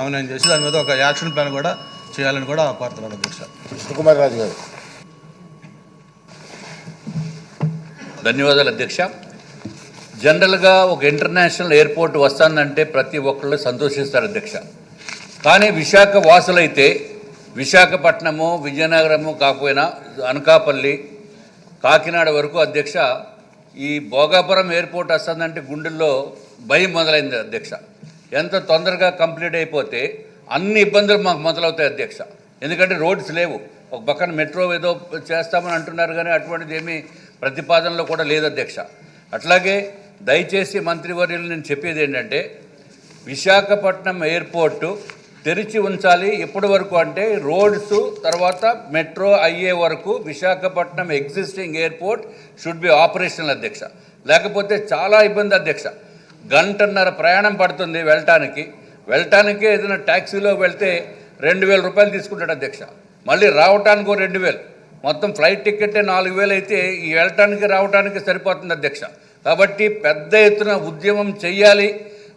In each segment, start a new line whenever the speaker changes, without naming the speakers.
సమన్వయం చేసి దాని మీద ఒక యాక్షన్ ప్లాన్ కూడా చేయాలని కూడా కోరుతున్నాను అధ్యక్ష.
సుకుమార్ రాజు గారు.
ధన్యవాదాలు అధ్యక్ష. జనరల్గా ఒక ఇంటర్నేషనల్ ఎయిర్పోర్ట్ వస్తుందంటే ప్రతి ఒక్కళ్ళు సంతోషిస్తారు అధ్యక్ష. కానీ విశాఖ వాసులైతే విశాఖపట్నము విజయనగరము కాకపోయినా అనకాపల్లి కాకినాడ వరకు అధ్యక్ష ఈ భోగాపురం ఎయిర్పోర్ట్ వస్తుందంటే గుండెల్లో భయం మొదలైంది అధ్యక్ష. ఎంత తొందరగా కంప్లీట్ అయిపోతే అన్ని ఇబ్బందులు మాకు మొదలవుతాయి అధ్యక్ష. ఎందుకంటే రోడ్స్ లేవు. ఒక పక్కన మెట్రో ఏదో చేస్తామని అంటున్నారు కానీ అటువంటిది ఏమీ ప్రతిపాదనలో కూడా లేదు అధ్యక్ష. అట్లాగే దయచేసి మంత్రివర్యులు నేను చెప్పేది ఏంటంటే విశాఖపట్నం ఎయిర్పోర్టు తెరిచి ఉంచాలి ఎప్పటి వరకు అంటే రోడ్స్ తర్వాత మెట్రో అయ్యే వరకు Visakhapatnam existing airport should be operational అధ్యక్ష. లేకపోతే చాలా ఇబ్బంది అధ్యక్ష. గంటన్నర ప్రయాణం పడుతుంది వెళ్ళటానికి. వెళ్ళటానికే ఏదైనా ట్యాక్సీలో వెళ్తే రెండు వేల రూపాయలు తీసుకుంటాడు అధ్యక్ష. మళ్ళీ రావటానికి రెండు వేలు. మొత్తం ఫ్లైట్ టికెటే నాలుగు వేలు అయితే ఈ వెళ్ళటానికి రావటానికి సరిపోతుంది అధ్యక్ష. కాబట్టి పెద్ద ఎత్తున ఉద్యమం చెయ్యాలి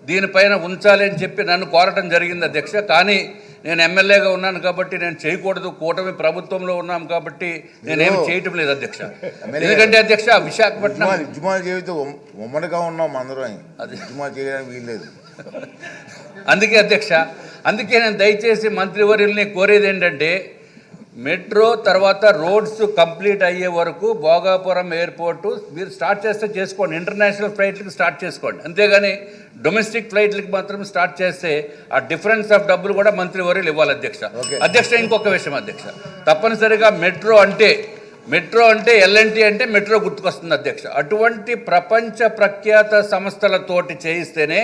దీనిపైన ఉంచాలి అని చెప్పి నన్ను కోరటం జరిగింది అధ్యక్ష. కానీ నేను ఎమ్మెల్యేగా ఉన్నాను కాబట్టి నేను చేయకూడదు. కూటమి ప్రభుత్వంలో ఉన్నాం కాబట్టి నేనేం చేయటం లేదు అధ్యక్ష. ఎందుకంటే అధ్యక్ష విశాఖపట్నం
చేస్తే ఉమ్- ఉమ్మడిగా ఉన్నాం అందరం
అది.
ఉద్యమాలు చేయడానికి వీల్లేదు.
అందుకే అధ్యక్ష అందుకే నేను దయచేసి మంత్రివర్యుల్ని కోరేది ఏంటంటే మెట్రో తర్వాత రోడ్స్ కంప్లీట్ అయ్యే వరకు భోగాపురం ఎయిర్పోర్టు మీరు స్టార్ట్ చేస్తే చేసుకోండి. ఇంటర్నేషనల్ ఫ్లైట్లకి స్టార్ట్ చేసుకోండి. అంతేగాని డొమెస్టిక్ ఫ్లైట్లకి మాత్రం స్టార్ట్ చేస్తే ఆ డిఫరెన్స్ ఆఫ్ డబ్బులు కూడా మంత్రివర్యులు ఇవ్వాలి అధ్యక్ష. అధ్యక్ష ఇంకొక విషయం అధ్యక్ష. తప్పనిసరిగా మెట్రో అంటే మెట్రో అంటే ఎల్ఎన్టీ అంటే మెట్రో గుర్తుకొస్తుంది అధ్యక్ష. అటువంటి ప్రపంచ ప్రఖ్యాత సంస్థలతోటి చేయిస్తేనే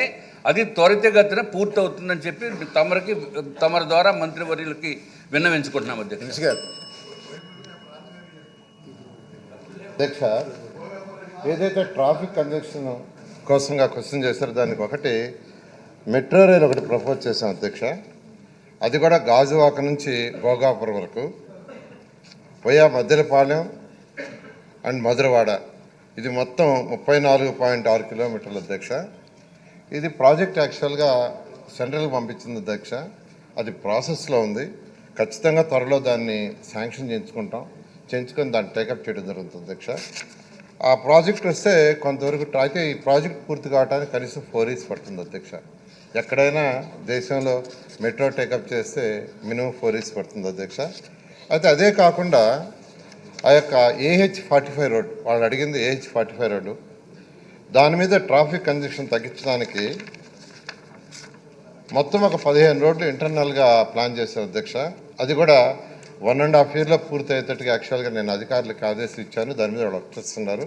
అది త్వరితగతిన పూర్తవుతుందని చెప్పి తమరికి తమరి ద్వారా మంత్రివర్యులకి విన్నవించుకుంటున్నాం అధ్యక్ష.
గారు.
అధ్యక్ష ఏదైతే ట్రాఫిక్ కంజక్షన్ కోసంగా క్వశ్చన్ చేశారో దానికి ఒకటి మెట్రో రైల్ ఒకటి ప్రపోజ్ చేశాం అధ్యక్ష. అది కూడా గాజువాక నుంచి భోగాపురం వరకు. పోయా మద్దెలపాలెం అండ్ మధురవాడ. ఇది మొత్తం ముప్పై నాలుగు పాయింట్ ఆరు కిలోమీటర్ల అధ్యక్ష. ఇది ప్రాజెక్ట్ యాక్చువల్గా సెంట్రల్కి పంపించింది అధ్యక్ష. అది ప్రాసెస్లో ఉంది. ఖచ్చితంగా త్వరలో దాన్ని శాంక్షన్ చేయించుకుంటాం. చేయించుకొని దాన్ని టేకప్ చేయడం జరుగుతుంది అధ్యక్ష. ఆ ప్రాజెక్ట్ వస్తే కొంతవరకు అయితే ఈ ప్రాజెక్ట్ పూర్తి కావడానికి కనీసం ఫోర్ ఇయర్స్ పడుతుంది అధ్యక్ష. ఎక్కడైనా దేశంలో మెట్రో టేకప్ చేస్తే మినిమం ఫోర్ ఇయర్స్ పడుతుంది అధ్యక్ష. అయితే అదే కాకుండా ఆ యొక్క ఏహెచ్ ఫార్టీ ఫైవ్ రోడ్ వాళ్ళు అడిగింది ఏహెచ్ ఫార్టీ ఫైవ్ రోడ్డు. దాని మీద ట్రాఫిక్ కంజక్షన్ తగ్గించడానికి మొత్తం ఒక పదిహేను రోడ్లు ఇంటర్నల్గా ప్లాన్ చేశారు అధ్యక్ష. అది కూడా వన్ అండ్ హాఫ్ ఇయర్లో పూర్తి అయ్యేటట్టుగా యాక్చువల్గా నేను అధికారులకు ఆదేశం ఇచ్చాను. దాని మీద వాళ్ళు వచ్చేస్తున్నారు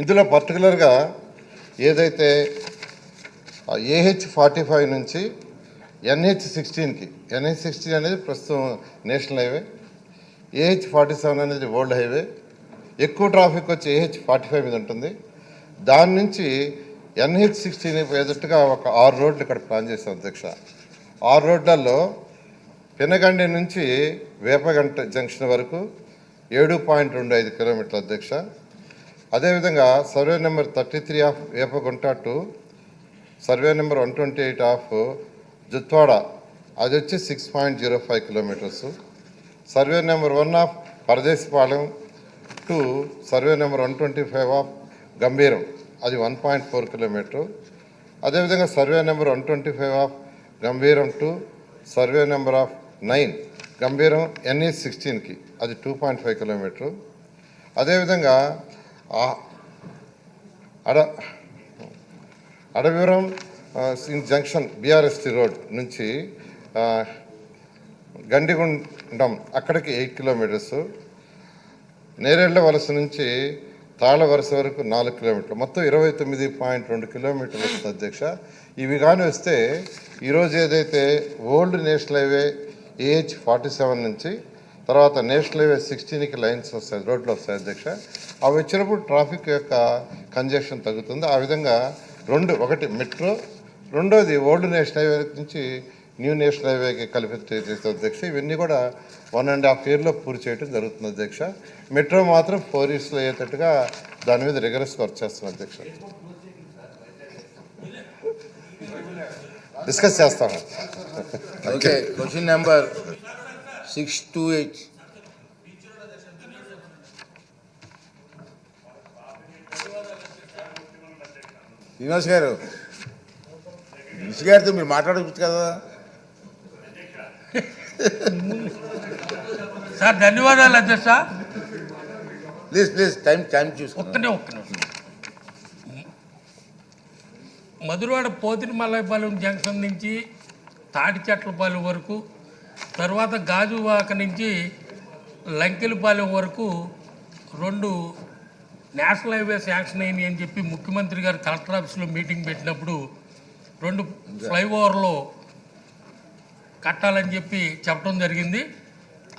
ఇందులో పర్టికులర్గా ఏదైతే ఏహెచ్ ఫార్టీ ఫైవ్ నుంచి ఎన్హెచ్ సిక్స్టీన్కి ఎన్హెచ్ సిక్స్టీన్ అనేది ప్రస్తుతం national highway AH forty seven అనేది వరల్డ్ హైవే ఎక్కువ ట్రాఫిక్ వచ్చి ఏహెచ్ ఫార్టీ ఫైవ్ మీద ఉంటుంది. దాని నుంచి ఎన్హెచ్ సిక్స్టీన్ పోయేటట్టుగా ఒక ఆరు రోడ్లు ఇక్కడ ప్లాన్ చేశాం అధ్యక్ష. ఆరు రోడ్లలో పెనగండి నుంచి వేపగంట జంక్షన్ వరకు ఏడు పాయింట్ రెండు ఐదు కిలోమీటర్ల అధ్యక్ష. అదేవిధంగా survey number thirty three of Vepagunta to survey number one twenty eight of Juthwada. అది వచ్చి six point zero five kilometres. Survey number one of Paradesipalem to survey number one twenty five of Gambhiram. అది one point four kilometre. అదేవిధంగా survey number one twenty five of Gambhiram to survey number of nine Gambhiram NE సిక్స్టీన్కి అది two point five kilometre. అదేవిధంగా అడ Adavivaram in junction BRST road నుంచి గండిగుండం అక్కడికి eight kilometres. Nerella వలస నుంచి తాళ వలస వరకు నాలుగు కిలోమీటర్లు. మొత్తం ఇరవై తొమ్మిది పాయింట్ రెండు కిలోమీటర్లు వస్తుంది అధ్యక్ష. ఇవి కానీ వస్తే ఈరోజు ఏదైతే old national highway AH forty seven నుంచి తర్వాత నేషనల్ హైవే సిక్స్టీన్కి లైన్స్ వస్తాయి రోడ్లు వస్తాయి అధ్యక్ష. అవి వచ్చినప్పుడు ట్రాఫిక్ యొక్క కంజెషన్ తగ్గుతుంది. ఆ విధంగా రెండు ఒకటి మెట్రో రెండోది ఓల్డ్ నేషనల్ హైవే నుంచి న్యూ నేషనల్ హైవేకి కలిపి చేసే అధ్యక్ష. ఇవన్నీ కూడా వన్ అండ్ హాఫ్ ఇయర్లో పూర్తి చేయడం జరుగుతుంది అధ్యక్ష. మెట్రో మాత్రం ఫోర్ ఇయర్స్లో అయ్యేటట్టుగా దాని మీద రిగరస్ వర్క్ చేస్తున్నాం అధ్యక్ష. డిస్కస్ చేస్తాను
okay question number six two eight Srinivas గారు మిస్ గారితో మీరు మాట్లాడవచ్చు కదా
సార్ ధన్యవాదాలు అధ్యక్ష
ప్లీజ్ ప్లీజ్ టైం టైం చూసుకోండి
ఒక్కనే ఒక్క నిమిషం మధురవాడ పోతిని మల్లైపాలెం జంక్షన్ నుంచి తాటి చెట్లపాలెం వరకు తర్వాత గాజువాక నుంచి లంకెలపాలెం వరకు రెండు నేషనల్ హైవే శాంక్షన్ అయింది అని చెప్పి ముఖ్యమంత్రి గారు కలెక్టర్ ఆఫీస్లో మీటింగ్ పెట్టినప్పుడు రెండు ఫ్లైఓవర్లు కట్టాలని చెప్పి చెప్పడం జరిగింది.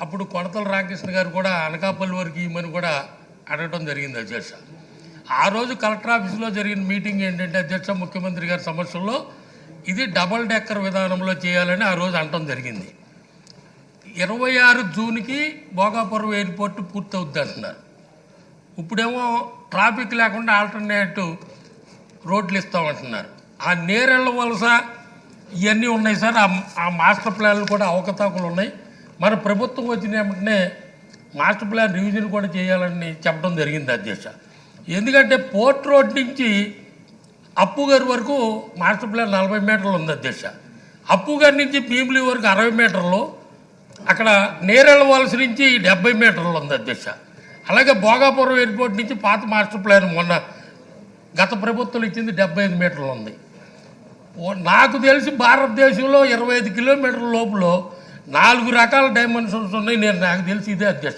అప్పుడు కొనతల రామకృష్ణ గారు కూడా అనకాపల్లి వరకు ఇవ్వమని కూడా అడగడం జరిగింది అధ్యక్ష ఆ రోజు కలెక్టర్ ఆఫీసులో జరిగిన మీటింగ్ ఏంటంటే అధ్యక్ష ముఖ్యమంత్రి గారి సమస్యల్లో ఇది డబల్ డెక్కర్ విధానంలో చేయాలని ఆ రోజు అనటం జరిగింది. ఇరవై ఆరు జూన్కి భోగాపురం ఎయిర్పోర్ట్ పూర్తవుద్ది అంటున్నారు. ఇప్పుడేమో ట్రాఫిక్ లేకుండా ఆల్టర్నేటివ్ రోడ్లు ఇస్తామంటున్నారు ఆ నేరెళ్ళ వలస ఇవన్నీ ఉన్నాయి సార్. ఆ- ఆ మాస్టర్ ప్లాన్లు కూడా అవకతవకలు ఉన్నాయి. మన ప్రభుత్వం వచ్చిన వెంటనే మాస్టర్ ప్లాన్ రివిజన్ కూడా చేయాలని చెప్పడం జరిగింది అధ్యక్ష. ఎందుకంటే పోర్ట్ రోడ్ నుంచి అప్పు గారి వరకు మాస్టర్ ప్లాన్ నలభై మీటర్లు ఉంది అధ్యక్ష అప్పు గారి నుంచి భీమిలి వరకు అరవై మీటర్లు అక్కడ నేరేళ్ళ వలస నుంచి డెబ్బై మీటర్లు ఉంది అధ్యక్ష అలాగే భోగాపురం ఎయిర్పోర్ట్ నుంచి పాత మాస్టర్ ప్లాన్ మొన్న గత ప్రభుత్వం ఇచ్చింది డెబ్బై ఐదు మీటర్లు ఉంది. నాకు తెలిసి భారతదేశంలో ఇరవై ఐదు కిలోమీటర్ల లోపల నాలుగు రకాల డైమెన్షన్స్ ఉన్నాయి. నేను నాకు తెలిసి ఇదే అధ్యక్ష